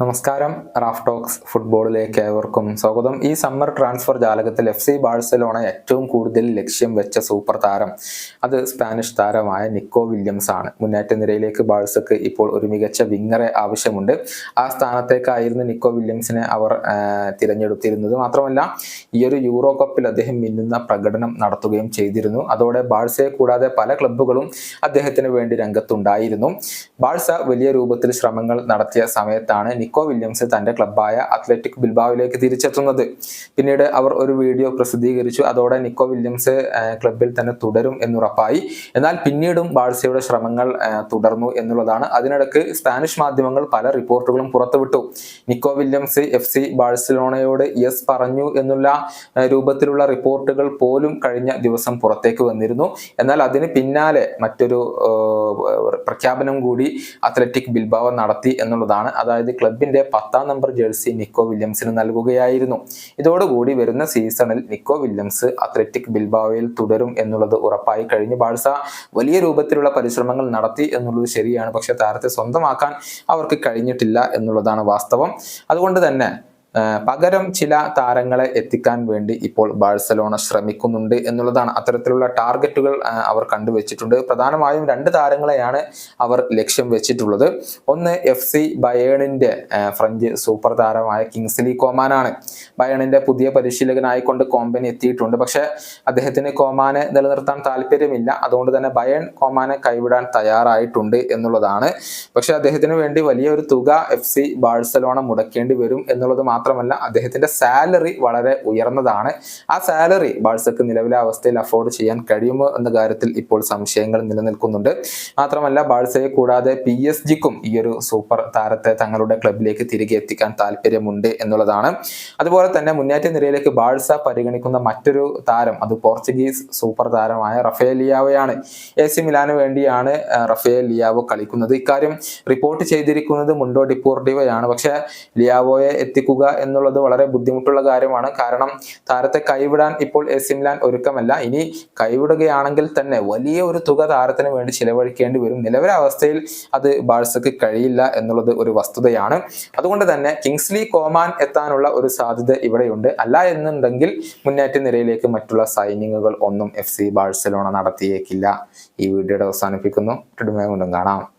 നമസ്കാരം. Raf talks ഫുട്ബോളിലേക്ക് ഏവർക്കും സ്വാഗതം. ഈ സമ്മർ ട്രാൻസ്ഫർ ജാലകത്തിൽ എഫ് സി ബാഴ്സലോണ ഏറ്റവും കൂടുതൽ ലക്ഷ്യം വെച്ച സൂപ്പർ താരം അത് സ്പാനിഷ് താരമായ നിക്കോ വില്യംസ് ആണ്. മുന്നേറ്റ നിരയിലേക്ക് ബാഴ്സക്ക് ഇപ്പോൾ ഒരു മികച്ച വിങ്ങറെ ആവശ്യമുണ്ട്. ആ സ്ഥാനത്തേക്കായിരുന്നു നിക്കോ വില്യംസിനെ അവർ തിരഞ്ഞെടുത്തിരുന്നത്. മാത്രമല്ല ഈ ഒരു യൂറോ കപ്പിൽ അദ്ദേഹം മിന്നുന്ന പ്രകടനം നടത്തുകയും ചെയ്തിരുന്നു. അതോടെ ബാഴ്സയെ കൂടാതെ പല ക്ലബ്ബുകളും അദ്ദേഹത്തിന് വേണ്ടി രംഗത്തുണ്ടായിരുന്നു. ബാഴ്സ വലിയ രൂപത്തിൽ ശ്രമങ്ങൾ നടത്തിയ സമയത്താണ് നിക്കോ വില്യംസ് തന്റെ ക്ലബ്ബായ അത്ലറ്റിക് ബിൽബാവിലേക്ക് തിരിച്ചെത്തുന്നത്. പിന്നീട് അവർ ഒരു വീഡിയോ പ്രസിദ്ധീകരിച്ചു. അതോടെ നിക്കോ വില്യംസ് ക്ലബിൽ തന്നെ തുടരും എന്നുറപ്പായി. എന്നാൽ പിന്നീടും ബാഴ്സയുടെ ശ്രമങ്ങൾ തുടർന്നു എന്നുള്ളതാണ്. അതിനിടക്ക് സ്പാനിഷ് മാധ്യമങ്ങൾ പല റിപ്പോർട്ടുകളും പുറത്തുവിട്ടു. നിക്കോ വില്യംസ് എഫ് സി ബാഴ്സലോണയോട് യെസ് പറഞ്ഞു എന്നുള്ള രൂപത്തിലുള്ള റിപ്പോർട്ടുകൾ പോലും കഴിഞ്ഞ ദിവസം പുറത്തേക്ക് വന്നിരുന്നു. എന്നാൽ അതിന് പിന്നാലെ മറ്റൊരു പ്രഖ്യാപനം കൂടി അത്ലറ്റിക് ബിൽബാവ നടത്തി എന്നുള്ളതാണ്. അതായത് ക്ലബിന്റെ പത്താം നമ്പർ ജേഴ്സി നിക്കോ വില്യംസിന് നൽകുകയായിരുന്നു. ഇതോടുകൂടി വരുന്ന സീസണിൽ നിക്കോ വില്യംസ് അത്ലറ്റിക് ബിൽബാവയിൽ തുടരും എന്നുള്ളത് ഉറപ്പായി കഴിഞ്ഞു. ബാഴ്സ വലിയ രൂപത്തിലുള്ള പരിശ്രമങ്ങൾ നടത്തി എന്നുള്ളത് ശരിയാണ്. പക്ഷെ താരത്തെ സ്വന്തമാക്കാൻ അവർക്ക് കഴിഞ്ഞിട്ടില്ല എന്നുള്ളതാണ് വാസ്തവം. അതുകൊണ്ട് തന്നെ പകരം ചില താരങ്ങളെ എത്തിക്കാൻ വേണ്ടി ഇപ്പോൾ ബാഴ്സലോണ ശ്രമിക്കുന്നുണ്ട് എന്നുള്ളതാണ് അത്തരത്തിലുള്ള ടാർഗറ്റുകൾ അവർ കണ്ടുവച്ചിട്ടുണ്ട്. പ്രധാനമായും രണ്ട് താരങ്ങളെയാണ് അവർ ലക്ഷ്യം വെച്ചിട്ടുള്ളത്. ഒന്ന് എഫ് സി ബയേണിന്റെ ഫ്രഞ്ച് സൂപ്പർ താരമായ കിങ്സ്ലി കോമാനാണ്. ബയേണിന്റെ പുതിയ പരിശീലകനായിക്കൊണ്ട് കോമ്പനി എത്തിയിട്ടുണ്ട്. പക്ഷെ അദ്ദേഹത്തിന് കോമാനെ നിലനിർത്താൻ താല്പര്യമില്ല. അതുകൊണ്ട് തന്നെ ബയൺ കോമാനെ കൈവിടാൻ തയ്യാറായിട്ടുണ്ട് എന്നുള്ളതാണ്. പക്ഷെ അദ്ദേഹത്തിന് വേണ്ടി വലിയൊരു തുക എഫ് സി ബാഴ്സലോണ മുടക്കേണ്ടി വരും എന്നുള്ളത് മാത്രമല്ല അദ്ദേഹത്തിന്റെ സാലറി വളരെ ഉയർന്നതാണ്. ആ സാലറി ബാഴ്സക്ക് നിലവിലെ അവസ്ഥയിൽ അഫോർഡ് ചെയ്യാൻ കഴിയുമോ എന്ന കാര്യത്തിൽ ഇപ്പോൾ സംശയങ്ങൾ നിലനിൽക്കുന്നുണ്ട്. മാത്രമല്ല ബാഴ്സയെ കൂടാതെ പി എസ് ജിക്കും ഈ ഒരു സൂപ്പർ താരത്തെ തങ്ങളുടെ ക്ലബിലേക്ക് തിരികെ എത്തിക്കാൻ താല്പര്യമുണ്ട് എന്നുള്ളതാണ്. അതുപോലെ തന്നെ മുന്നേറ്റ നിരയിലേക്ക് ബാഴ്സ പരിഗണിക്കുന്ന മറ്റൊരു താരം അത് പോർച്ചുഗീസ് സൂപ്പർ താരമായ റഫേൽ ലിയാവോയാണ്. എ സി മിലാന് വേണ്ടിയാണ് റഫേൽ ലിയാവോ കളിക്കുന്നത്. ഇക്കാര്യം റിപ്പോർട്ട് ചെയ്തിരിക്കുന്നത് മുണ്ടോ ഡിപ്പോർഡിവയാണ്. പക്ഷെ ലിയാവോയെ എത്തിക്കുക എന്നുള്ളത് വളരെ ബുദ്ധിമുട്ടുള്ള കാര്യമാണ്. കാരണം താരത്തെ കൈവിടാൻ ഇപ്പോൾ എ സി ഒരുക്കമല്ല. ഇനി കൈവിടുകയാണെങ്കിൽ തന്നെ വലിയ ഒരു തുക താരത്തിന് വേണ്ടി ചിലവഴിക്കേണ്ടി വരും. നിലവിലെ അവസ്ഥയിൽ അത് ബാഴ്സക്ക് കഴിയില്ല എന്നുള്ളത് ഒരു വസ്തുതയാണ്. അതുകൊണ്ട് തന്നെ കിങ്സ്ലി കോമാൻ എത്താനുള്ള ഒരു സാധ്യത ഇവിടെയുണ്ട്. അല്ല എന്നുണ്ടെങ്കിൽ മുന്നേറ്റ നിരയിലേക്ക് മറ്റുള്ള സൈനിങ്ങുകൾ ഒന്നും എഫ് സി ബാഴ്സലോണ നടത്തിയേക്കില്ല. ഈ വീഡിയോയുടെ അവസാനിപ്പിക്കുന്നു. കാണാം.